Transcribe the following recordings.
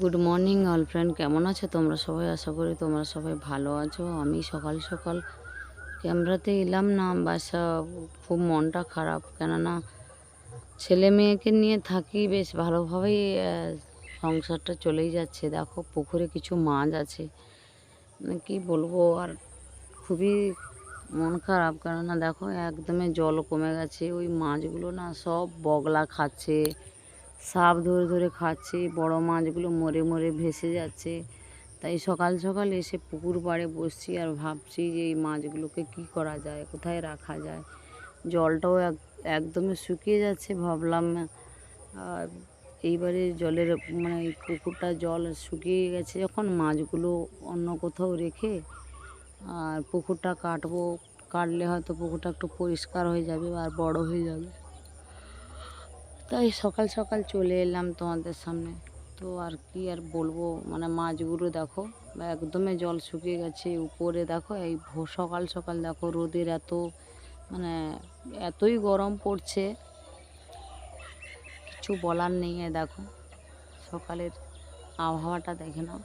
Good morning all friend কেমন আছো তোমরা সবাই? আশা করি তোমরা সবাই ভালো আছো। আমি সকাল সকাল ক্যামেরাতে এলাম না, বাসা খুব মনটা খারাপ। কেননা ছেলে মেয়েকে নিয়ে থাকি বেশ ভালোভাবেই সংসারটা চলেই যাচ্ছে। দেখো, পুকুরে কিছু মাছ আছে। মানে কি বলব, আর খুবই মন খারাপ। কেননা দেখো একদমই জল কমে গেছে। ওই মাছগুলো না সব বগলা খাচ্ছে। সাপ ধরে ধরে খাচ্ছে, বড় মাছগুলো মরে মরে ভেসে যাচ্ছে। তাই সকাল সকাল এসে পুকুর পাড়ে বসছি আর ভাবছি যে এই মাছগুলোকে কি করা যায়, কোথায় রাখা যায়। জলটাও এক, একদমই শুকিয়ে যাচ্ছে ভাবলাম। আর এইবারে জলের মানে পুকুরটা জল শুকিয়ে গেছে যখন, মাছগুলো অন্য কোথাও রেখে আর পুকুরটা কাটবো, কাটলে হয়তো পুকুরটা একটু পরিষ্কার হয়ে যাবে আর বড় হয়ে যাবে। তাই সকাল সকাল চলে এলাম তোমাদের সামনে। তো আর কি আর বলব? মানে মাছগুলো দেখো বা একদমই জল শুকিয়ে গেছে। উপরে দেখো, এই সকাল সকাল দেখো রোদের এত মানে এতই গরম পড়ছে। কিছু বলার নেই দেখো, সকালের আবহাওয়াটা দেখে নাও।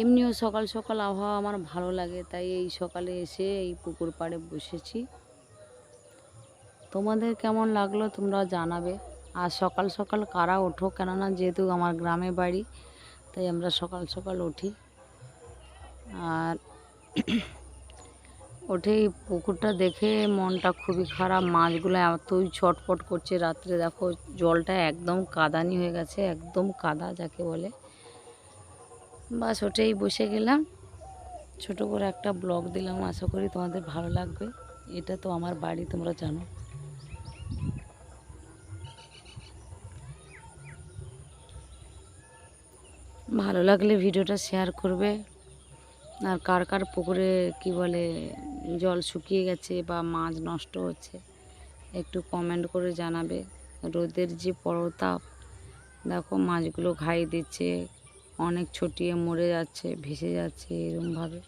এমনিও সকাল সকাল আবহাওয়া আমার ভালো লাগে, তাই এই সকালে এসে এই পুকুর পাড়ে বসেছি। তোমাদের কেমন লাগল তোমরা জানাবে। আর সকাল সকাল কারা ওঠো? কেননা যেহেতু আমার গ্রামে বাড়ি, তাই আমরা সকাল সকাল উঠি। আর ওঠেই পুকুরটা দেখে মনটা খুবই খারাপ। মাছগুলো এতই ছটফট করছে রাত্রে। দেখো, জলটা একদম কাদানি হয়ে গেছে, একদম কাদা যাকে বলে। বাস ওটাই বসে গেলাম। ছোট করে একটা ব্লগ দিলাম। আশা করি তোমাদের ভালো লাগবে। এটা তো আমার বাড়ি, তোমরা জানো। ভালো লাগলে ভিডিওটা শেয়ার করবে। আর কার কার পুকুরে, কি বলে, জল শুকিয়ে গেছে বা মাছ নষ্ট হচ্ছে, একটু কমেন্ট করে জানাবে। রোদের যে পরতাপ, দেখো মাছগুলো ঘাই দিচ্ছে, অনেক ছটিয়ে মরে যাচ্ছে, ভেসে যাচ্ছে এরমভাবে।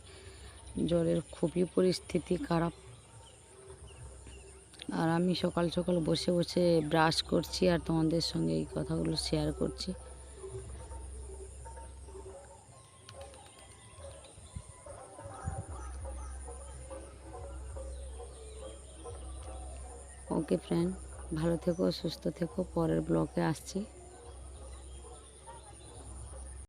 জলের খুবই পরিস্থিতি, খারাপ। আর আমি সকাল সকাল বসে বসে ব্রাশ করছি আর তোমাদের সঙ্গে এই কথাগুলো শেয়ার করছি। ওকে ফ্রেন্ড ভালো থেকো, সুস্থ থেকো, পরের ব্লকে আসছি।